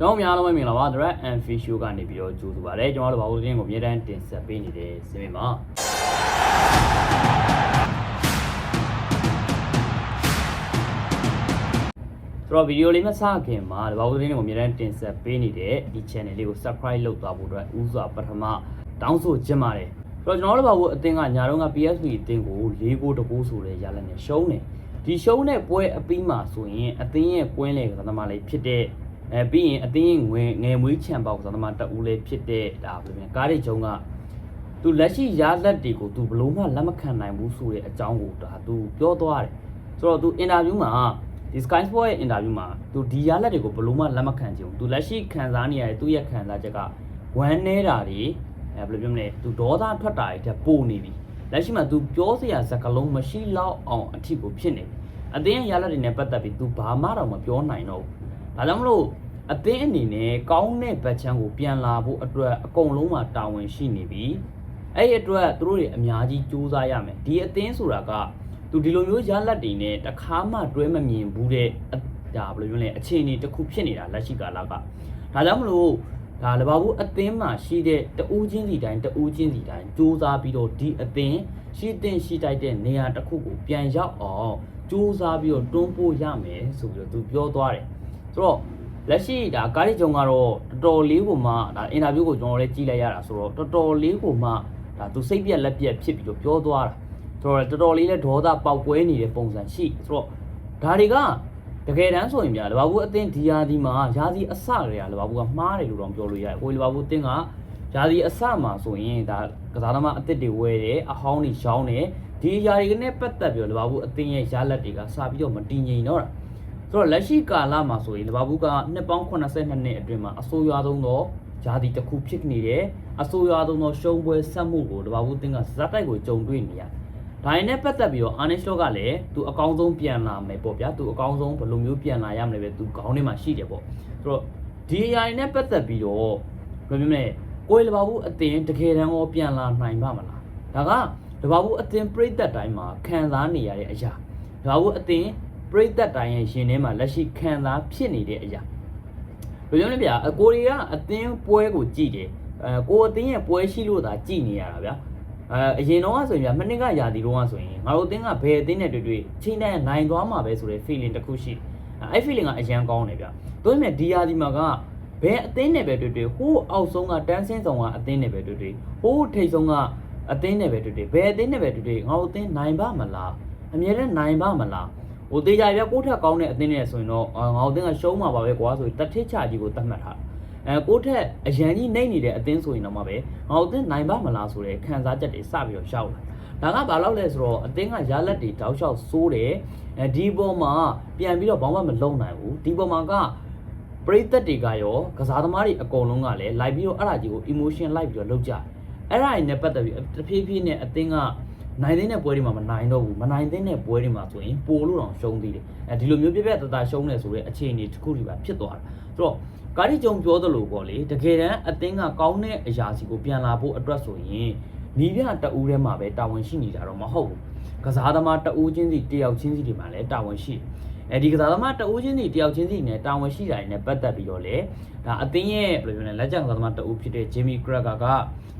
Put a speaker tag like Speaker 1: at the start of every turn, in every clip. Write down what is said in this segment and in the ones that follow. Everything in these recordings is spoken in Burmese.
Speaker 1: ကျွန်တော်များလုံးပဲမင်္ဂလာပါ Direct and Fish Show ကနေပြီးတော့ကြိုဆိုပါရစေကျွန်တော်တို့ဘာလို့တင်းကိုအမြဲတမ်းတင်ဆက်ပေးနေတဲ့စင်မမှာဆိုတော့ဗီဒီယိုလေးမစခင်မှာဘာလို့တင်းကိုအမြဲတမ်းတင်ဆက်ပေးနေတဲ့ဒီ channel လေးကို subscribe လုပ်သွားဖို့အတွက်ဥစွာပထမတောင်းဆိုချင်ပါတယ်ဆိုတော့ကျွန်တော်တို့ဘာလို့အတင်းကညာတော့က PSV အတင်းကို၄ဂိုးတကူဆိုတဲ့ရလနဲ့ရှုံးတယ်ဒီရှုံးတဲ့ပွဲအပြီးမှာဆိုရင်အတင်းရဲ့ကွင်းလေကသမားလေးဖြစ်တဲ့ အဲပြီးရင်အတင်းငွေငယ်မွေးချံပေါက်သမားတအူးလေးဖြစ်တဲ့ဒါဘယ်လိုလဲကားရိတ်ချုံကသူလက်ရှိရလက်တွေကိုသူဘလို့မှလက်မခံနိုင်ဘူးဆိုတဲ့အကြောင်းကိုဒါသူပြောသွားတယ်ဆိုတော့သူအင်တာဗျူးမှာဒီ Sky Sport ရဲ့အင်တာဗျူးမှာသူဒီရလက်တွေကိုဘလို့မှလက်မခံချင်ဘူးသူလက်ရှိခံစားနေရတဲ့သူ့ရဲ့ခံစားချက်ကဝမ်းနေတာတွေအဲဘယ်လိုပြောမလဲသူဒေါသထွက်တာတွေတက်ပို့နေပြီလက်ရှိမှာသူပြောစရာစကားလုံးမရှိတော့အောင်အထီကိုဖြစ်နေပြီအတင်းရလက်တွေနဲ့ပတ်သက်ပြီးသူဘာမှတော့မပြောနိုင်တော့ဘူး ဒါကြောင့်မလို့အသင်းအနေနဲ့ကောင်းတဲ့ဘက်ချမ်းကိုပြန်လာဖို့အတွက်အကုန်လုံးမှာတာဝန်ရှိနေပြီအဲ့ဒီအတွက်သူတို့တွေအများကြီးစူးစမ်းရမယ်ဒီအသင်းဆိုတာကသူဒီလိုမျိုးရလက်တွေနဲ့တခါမှတွဲမမြင်ဘူးတဲ့ဒါဘယ်လိုပြောလဲအခြေအနေတစ်ခုဖြစ်နေတာလက်ရှိကာလကဒါကြောင့်မလို့ဒါလဘာဘူးအသင်းမှာရှိတဲ့တဦးချင်းစီတိုင်းတဦးချင်းစီတိုင်းစူးစမ်းပြီးတော့ဒီအသင်းရှိတဲ့ရှိတိုက်တဲ့နေရာတစ်ခုကိုပြန်ရောက်အောင်စူးစမ်းပြီးတော့တွန်းပို့ရမယ်ဆိုပြီးတော့သူပြောသွားတယ် ဆိုတော့လက်ရှိဒါကားရီဂျုံကတော့တော်တော်လေးကိုမှဒါအင်တာဗျူးကိုကျွန်တော်လည်းကြည့်လိုက်ရတာဆိုတော့တော်တော်လေးကိုမှဒါသူစိတ်ပြက်လက်ပြက်ဖြစ်ပြီးတော့ပြောသွားတာဆိုတော့တော်တော်လေးလည်းဒေါသပေါက်ကွဲနေတဲ့ပုံစံရှိဆိုတော့ဒါတွေကတကယ်တမ်းဆိုရင်ဗျာလဘာဘူးအသင်းဒီယာဒီမှာယာစီအစတွေကလဘာဘူးကမှားတယ်လို့တော့ပြောလို့ရတယ်ကိုလဘာဘူးအသင်းကယာစီအစမှာဆိုရင်ဒါကစားသမားအသစ်တွေဝဲတယ်အဟောင်းတွေရှောင်းတယ်ဒီယာတွေနဲ့ပတ်သက်ပြီးတော့လဘာဘူးအသင်းရဲ့ရလက်တွေကစပြီးတော့မတည်ငြိမ်တော့တာ ဆိုတော့လက်ရှိကာလမှာဆိုရင်လဘာဘူးကနှစ်ပေါင်း82နှစ်အတွင်းမှာအဆိုးရွားဆုံးသောဂျာတိတစ်ခုဖြစ်နေတယ်အဆိုးရွားဆုံးသောရှုံးပွဲဆက်မှုကိုလဘာဘူးတင်းကဇက်တိုက်ကိုကြုံတွေ့နေရတယ်။ဒါရင်နဲ့ပတ်သက်ပြီးတော့အာနစ်လော့ကလည်းသူအကောင်းဆုံးပြန်လာမယ်ပေါ့ဗျာသူအကောင်းဆုံးဘယ်လိုမျိုးပြန်လာရမလဲပဲသူခေါင်းထဲမှာရှိတယ်ပေါ့။ဆိုတော့ဒီအရာတွေနဲ့ပတ်သက်ပြီးတော့ဘယ်လိုမျိုးလဲကိုယ်လဘာဘူးအတင်တကယ်တမ်းရောပြန်လာနိုင်ပါမလား။ဒါကလဘာဘူးအတင်ပြိသက်တိုင်းမှာခံစားနေရတဲ့အရာလဘာဘူးအတင် ပရိသတ်တိုင်းရဲ့ရှင်ထဲမှာလက်ရှိခံစားဖြစ်နေတဲ့အရာဘယ်လိုလဲဗျာအကိုရီကအသင်းပွဲကိုကြည့်တယ်အဲကိုအသင်းရဲ့ပွဲရှိလို့သာကြည့်နေရတာဗျာအဲအရင်တော့ဆိုရင်ဗျာမနစ်ကယာတီတော့ဆိုရင်ငါတို့အသင်းကဘယ်အသင်းနဲ့တွေ့တွေ့ချိန်တိုင်းနိုင်သွားမှာပဲဆိုတဲ့ feeling တစ်ခုရှိတယ်အဲ့ feeling ကအရန်ကောင်းတယ်ဗျာတို့ပေမဲ့ဒီယာတီမှာကဘယ်အသင်းနဲ့ပဲတွေ့တွေ့ဟိုးအောက်ဆုံးကတန်းစင်းဆောင်ကအသင်းနဲ့ပဲတွေ့တွေ့ဟိုးထိပ်ဆုံးကအသင်းနဲ့ပဲတွေ့တွေ့ဘယ်အသင်းနဲ့ပဲတွေ့တွေ့ငါတို့အသင်းနိုင်ပါမလားအမြဲတမ်းနိုင်ပါမလား ဟိုတေးကြပြကိုထက်ကောင်းတဲ့အသင်းနဲ့ဆိုရင်တော့အာငါတို့အသင်းကရှုံးမှာပါပဲကွာဆိုပြီးတထစ်ချကြီးကိုတတ်မှတ်ထားတာအဲကိုထက်အရန်ကြီးနှိမ့်နေတဲ့အသင်းဆိုရင်တော့မှပဲငါတို့အသင်းနိုင်ပါမလားဆိုတဲ့ခံစားချက်တွေစပြီးတော့ရှောက်လာဒါကဘာလို့လဲဆိုတော့အသင်းကရလက်တွေတောက်လျှောက်စိုးတယ်အဲဒီပေါ်မှာပြန်ပြီးတော့ဘာမှမလုံနိုင်ဘူးဒီပေါ်မှာကပရိသတ်တွေကရောကစားသမားတွေအကုန်လုံးကလည်းလိုက်ပြီးတော့အဲ့ဒါကြီးကို emotion လိုက်ပြီးတော့လုပ်ကြတယ်အဲ့ဒါတွေနဲ့ပတ်သက်ပြီးတဖြည်းဖြည်းနဲ့အသင်းက နိုင်တဲ့တဲ့ပွဲတွေမှာမနိုင်တော့ဘူးမနိုင်တဲ့တဲ့ပွဲတွေမှာဆိုရင်ပိုလို့တော့ရှုံးသေးတယ်အဲဒီလိုမျိုးပြပြတတရှုံးနေဆိုတဲ့အခြေအနေတစ်ခုတွေပါဖြစ်သွားတာဆိုတော့ကာရီကြုံပြောသလိုပေါ့လေတကယ်တမ်းအသင်းကကောင်းတဲ့အရာစီကိုပြန်လာဖို့အတွက်ဆိုရင်နီးပြတအူးထဲမှာပဲတာဝန်ရှိနေတာတော့မဟုတ်ဘူးကစားသမားတအူးချင်းစီတယောက်ချင်းစီတွေမှာလည်းတာဝန်ရှိတယ် အဲဒီကစားသမားတအူးချင်းစီတယောက်ချင်းစီနဲ့တာဝန်ရှိတာတွေနဲ့ပတ်သက်ပြီးတော့လေဒါအသင်းရဲ့ဘယ်လိုပြောလဲလက်ကျန်ကစားသမားတအူးဖြစ်တဲ့ဂျီမီကရက်ကာက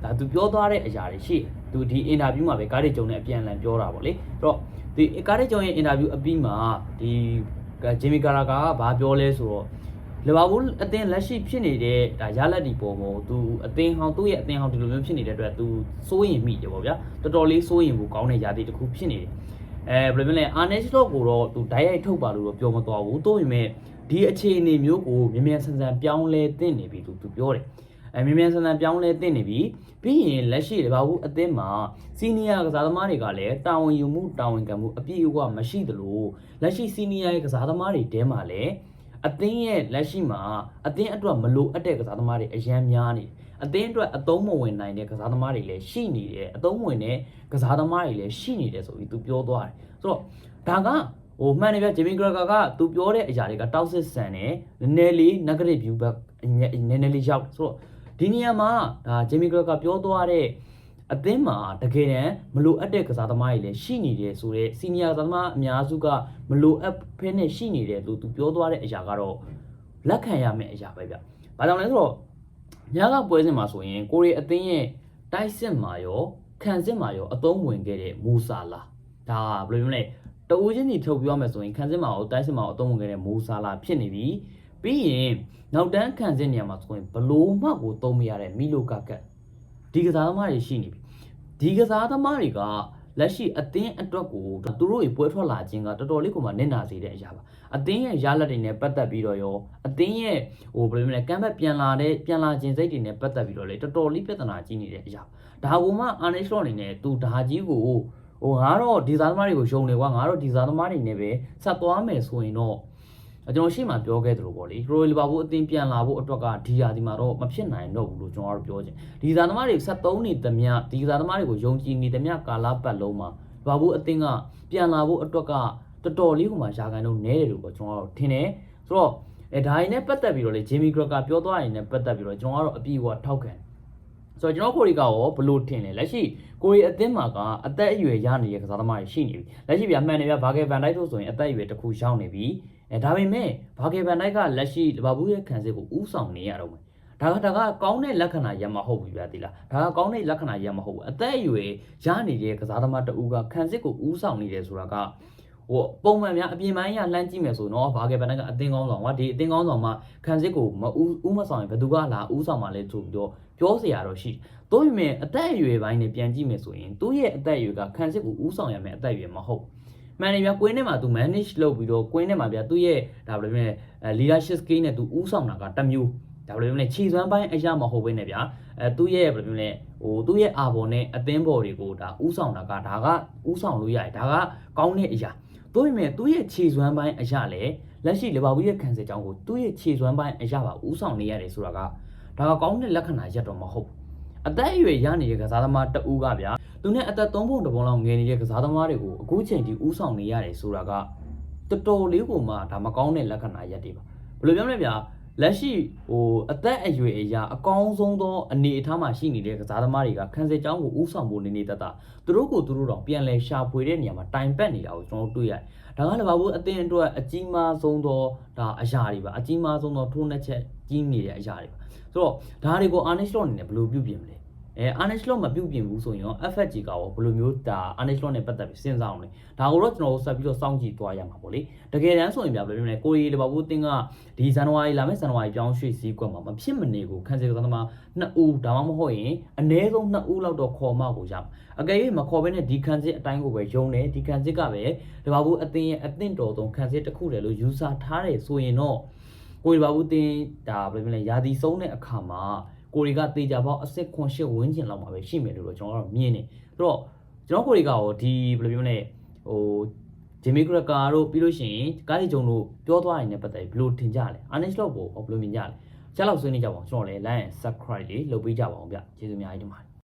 Speaker 1: ဒါသူပြောသွားတဲ့အရာတွေရှိတယ်သူဒီအင်တာဗျူးမှာပဲကားရီကြုံနဲ့အပြန်အလှန်ပြောတာပေါ့လေအဲ့တော့ဒီကားရီကြုံရဲ့အင်တာဗျူးအပြီးမှာဒီဂျီမီကာရာကာကဘာပြောလဲဆိုတော့လီဗာပူးအသင်းလက်ရှိဖြစ်နေတဲ့ဒါရလက်ဒီပေါ်မှာသူအသင်းဟောင်းသူ့ရဲ့အသင်းဟောင်းဒီလိုမျိုးဖြစ်နေတဲ့အတွက်သူစိုးရင်မိတယ်ပေါ့ဗျာတော်တော်လေးစိုးရင်ဘူးကောင်းတဲ့ຢာတိတစ်ခုဖြစ်နေတယ် အဲဘယ်လိုလဲ Arne Slot ကိုတော့သူဓာတ်ရိုက်ထုတ်ပါလို့တော့ပြောမသွားဘူးသို့ပေမဲ့ဒီအခြေအနေမျိုးကိုမြန်မြန်ဆန်ဆန်ပြောင်းလဲသင့်နေပြီလို့သူပြောတယ်အဲမြန်မြန်ဆန်ဆန်ပြောင်းလဲသင့်နေပြီပြီးရင်လက်ရှိတဘာဘူးအသင်းမှာစီနီယာကစားသမားတွေကလည်းတာဝန်ယူမှုတာဝန်ခံမှုအပြည့်အဝမရှိသလိုလက်ရှိစီနီယာရဲ့ကစားသမားတွေတဲမှာလည်းအသင်းရဲ့လက်ရှိမှာအသင်းအတွက်မလိုအပ်တဲ့ကစားသမားတွေအများများနေတယ် အသင်းအတွက်အသုံးမဝင်နိုင်တဲ့ကစားသမားတွေလည်းရှိနေတယ်အသုံးဝင်တဲ့ကစားသမားတွေလည်းရှိနေတယ်ဆိုပြီးသူပြောသွားတယ်ဆိုတော့ဒါကဟိုမှန်တယ်ဗျဂျေမီဂရကာကသူပြောတဲ့အရာတွေကတောက်စစ်ဆန်တယ်နည်းနည်းလေး negative view ဘက်နည်းနည်းလေးရောက်ဆိုတော့ဒီနေရာမှာဒါဂျေမီဂရကာပြောသွားတဲ့အသင်းမှာတကယ်တမ်းမလိုအပ်တဲ့ကစားသမားတွေလည်းရှိနေတယ်ဆိုတော့စီနီယာကစားသမားအများစုကမလိုအပ်ဖဲနဲ့ရှိနေတယ်လို့သူပြောသွားတဲ့အရာကတော့ဟလက်ခံရမယ့်အရာပဲဗျ။ဘာကြောင့်လဲဆိုတော့ ညာကပွဲစဉ်မှာဆိုရင်ကိုရီအသင်းရဲ့တိုက်စစ်မှာရောခံစစ်မှာရောအသုံးဝင်ခဲ့တဲ့မူဆာလာဒါကဘယ်လိုမျိုးလဲတအူးချင်းကြီးထုတ်ပြောရမယ်ဆိုရင်ခံစစ်မှာရောတိုက်စစ်မှာရောအသုံးဝင်ခဲ့တဲ့မူဆာလာဖြစ်နေပြီပြီးရင်နောက်တန်းခံစစ်နေရာမှာဆိုရင်ဘလို့မှကိုသုံးမရတဲ့မီလိုကာကတ်ဒီကစားသမားတွေရှိနေပြီဒီကစားသမားတွေက လက်ရှိအသင်းအတွက်ကိုသူတို့တွေပွဲထွက်လာခြင်းကတော်တော်လေးကိုမှနစ်နာစေတဲ့အရာပါအသင်းရဲ့ရလက်တွေနဲ့ပတ်သက်ပြီးတော့ရောအသင်းရဲ့ဟိုဘယ်လိုလဲကမ်းဘက်ပြန်လာတဲ့ပြန်လာခြင်းစိတ်တွေနဲ့ပတ်သက်ပြီးတော့လေတော်တော်လေးပြဿနာကြီးနေတဲ့အရာဒါကမှအာနေရှလော့အနေနဲ့သူဒါကြီးကိုဟိုငါတော့ဒီစားသမားတွေကိုယုံနေကွာငါတော့ဒီစားသမားတွေနဲ့ပဲဆက်သွားမယ်ဆိုရင်တော့ ကျွန်တော်ရှေ့မှာပြောခဲ့သလိုပေါ့လေရိုလီဗာပူးအသင်းပြန်လာဖို့အတွက်ကဒီဟာဒီမှာတော့မဖြစ်နိုင်တော့ဘူးလို့ကျွန်တော်တို့ပြောချင်ဒီစားသမားတွေဆက်သုံးနေသမျှဒီစားသမားတွေကိုယုံကြည်နေသမျှကာလပတ်လုံးမှာဗာပူးအသင်းကပြန်လာဖို့အတွက်ကတော်တော်လေးကိုမှယာကန်တော့နဲတယ်လို့ပေါ့ကျွန်တော်တို့ထင်တယ်ဆိုတော့အဲဒါရင်းနဲ့ပတ်သက်ပြီးတော့လေဂျီမီဂရကာပြောသွားရင်လည်းပတ်သက်ပြီးတော့ကျွန်တော်ကတော့အပြည့်အဝထောက်ခံဆိုတော့ကျွန်တော်ကိုရီကရောဘလို့ထင်လဲလက်ရှိကိုရီအသင်းမှာကအသက်အရွယ်ရနေတဲ့ကစားသမားတွေရှိနေပြီလက်ရှိပြမှန်တယ်ဗျဘာဂယ်ဗန်တိုက်တို့ဆိုရင်အသက်အရွယ်တစ်ခုရောက်နေပြီ အဲဒါပေမဲ့ဘာဂယ်ဗန်တိုက်ကလက်ရှိလီဗာပူးရဲ့ခံစစ်ကိုဥဆောင်နေရတော့မယ်ဒါကဒါကကောင်းတဲ့လက္ခဏာရမဟုတ်ဘူးဗျာဒီလားဒါကကောင်းတဲ့လက္ခဏာရမဟုတ်ဘူးအသက်အရွယ်ရနေတဲ့ကစားသမားတဦးကခံစစ်ကိုဥဆောင်နေတယ်ဆိုတာကဟိုပုံမှန်များအပြင်ပိုင်းရလှမ်းကြည့်မယ်ဆိုတော့ဘာကယ်ဗန်တိုက်ကအသင်းကောင်းဆောင်ကဒီအသင်းကောင်းဆောင်မှာခံစစ်ကိုမဥဥမဆောင်ရင်ဘယ်သူကလာဥဆောင်မှာလဲဆိုပြီးတော့ပြောเสียရတော့ရှိတိုးပေမဲ့အသက်အရွယ်ပိုင်းနဲ့ပြန်ကြည့်မယ်ဆိုရင်သူ့ရဲ့အသက်အရွယ်ကခံစစ်ကိုဥဆောင်ရမယ်အသက်အရွယ်မဟုတ် မှန်တယ်ဗျာကွင်းထဲမှာ तू manage လုပ်ပြီးတော့ကွင်းထဲမှာဗျာသူ့ရဲ့ဒါဘယ်လိုလဲအဲ leadership skill နဲ့ तू ဥဆောင်တာကတစ်မျိုးဒါဘယ်လိုလဲခြေစွမ်းပိုင်းအရာမဟုတ်ဘဲနဲ့ဗျာအဲသူ့ရဲ့ဘယ်လိုလဲဟိုသူ့ရဲ့အာဘော်နဲ့အသင်းဘော်တွေကိုဒါဥဆောင်တာကဒါကဥဆောင်လို့ရတယ်ဒါကကောင်းတဲ့အရာတို့ပေမဲ့သူ့ရဲ့ခြေစွမ်းပိုင်းအရာလည်းလက်ရှိလီဗာပူးရဲ့ခံစစ်ကြောင်းကိုသူ့ရဲ့ခြေစွမ်းပိုင်းအရာပါဥဆောင်နေရတယ်ဆိုတာကဒါကကောင်းတဲ့လက္ခဏာရက်တော့မဟုတ်ဘူး အသက်အရွယ်ရနေတဲ့ကစားသမားတဦးကဗျာသူနဲ့အသက်3ပုံတပုံလောက်ငယ်နေတဲ့ကစားသမားတွေကိုအခုချိန်ထိဥဆောင်နေရတယ်ဆိုတာကတော်တော်လေးကိုမှဒါမကောင်းတဲ့လက္ခဏာရက်တွေပါဘယ်လိုပြောမလဲဗျာလက်ရှိဟိုအသက်အရွယ်အရာအကောင်းဆုံးသောအနေအထားမှာရှိနေတဲ့ကစားသမားတွေကခန်းစစ်ကြောင်းကိုဥဆောင်ဖို့နေနေတတ်တာသူတို့ကိုသူတို့တော့ပြန်လဲရှာဖွေတဲ့နေရာမှာတိုင်ပတ်နေတာကိုကျွန်တော်တို့တွေ့ရတယ်ဒါကလည်းဘာလို့အသင်းအတွက်အကြီးမားဆုံးသောဒါအရာတွေပါအကြီးမားဆုံးသောထိုးနှက်ချက်ကြီးနေတဲ့အရာတွေပါ ဆိုတော့ဒါတွေကိုအာနစ်လော့အနေနဲ့ဘယ်လိုပြုပြင်မလဲအဲ Arnish Law မပြုတ်ပြင်ဘူးဆိုရင်ရော FFG ကရောဘယ်လိုမျိုးဒါ Arnish Law နဲ့ပတ်သက်ပြီးစဉ်းစားအောင်လဲဒါကိုတော့ကျွန်တော်တို့ဆက်ပြီးတော့စောင့်ကြည့်သွားရမှာပေါ့လေတကယ်တမ်းဆိုရင်ပြဘယ်လိုမျိုးလဲကိုရီလီဗာပူးတင်းကဒီဇန်နဝါရီလာမယ့်ဇန်နဝါရီပြောင်းရွှေ့စည်းကွက်မှာမဖြစ်မနေကိုခန်းစီကသမားနှစ်ဦးဒါမှမဟုတ်ရင်အနည်းဆုံးနှစ်ဦးလောက်တော့ခေါ်မှကိုရမှာအကယ်၍မခေါ်ဘဲနဲ့ဒီခန်းစစ်အတိုင်းကိုပဲယုံတယ်ဒီခန်းစစ်ကပဲလီဗာပူးအသင်းရဲ့အသင့်တော်ဆုံးခန်းစစ်တစ်ခုတည်းလို့ယူဆထားတယ်ဆိုရင်တော့ ကိုရီလီဗာပူးတင်းဒါဘယ်လိုမျိုးလဲယာတီဆုံးတဲ့အခါမှာကိုရီကတေချာပေါက်အစ်စ်ခွန်ရှစ်ဝန်းကျင်လောက်မှာပဲရှိမယ်လို့တော့ကျွန်တော်ကတော့မြင်နေဆိုတော့ကျွန်တော်ကိုရီကရောဒီဘယ်လိုပြောလဲဟိုဂျီမီဂရကာတို့ပြီးလို့ရှိရင်ကားလီဂျုံတို့ပြောသွားရင်လည်းပတ်သက်ဘယ်လိုထင်ကြလဲအာနစ်လော့ကိုဘယ်လိုမြင်ကြလဲချက်လောက်ဆွေးနွေးကြပါအောင်ကျွန်တော်လည်း like and subscribe လေးလုပ်ပေးကြပါအောင်ဗျကျေးဇူးအများကြီးတင်ပါတယ်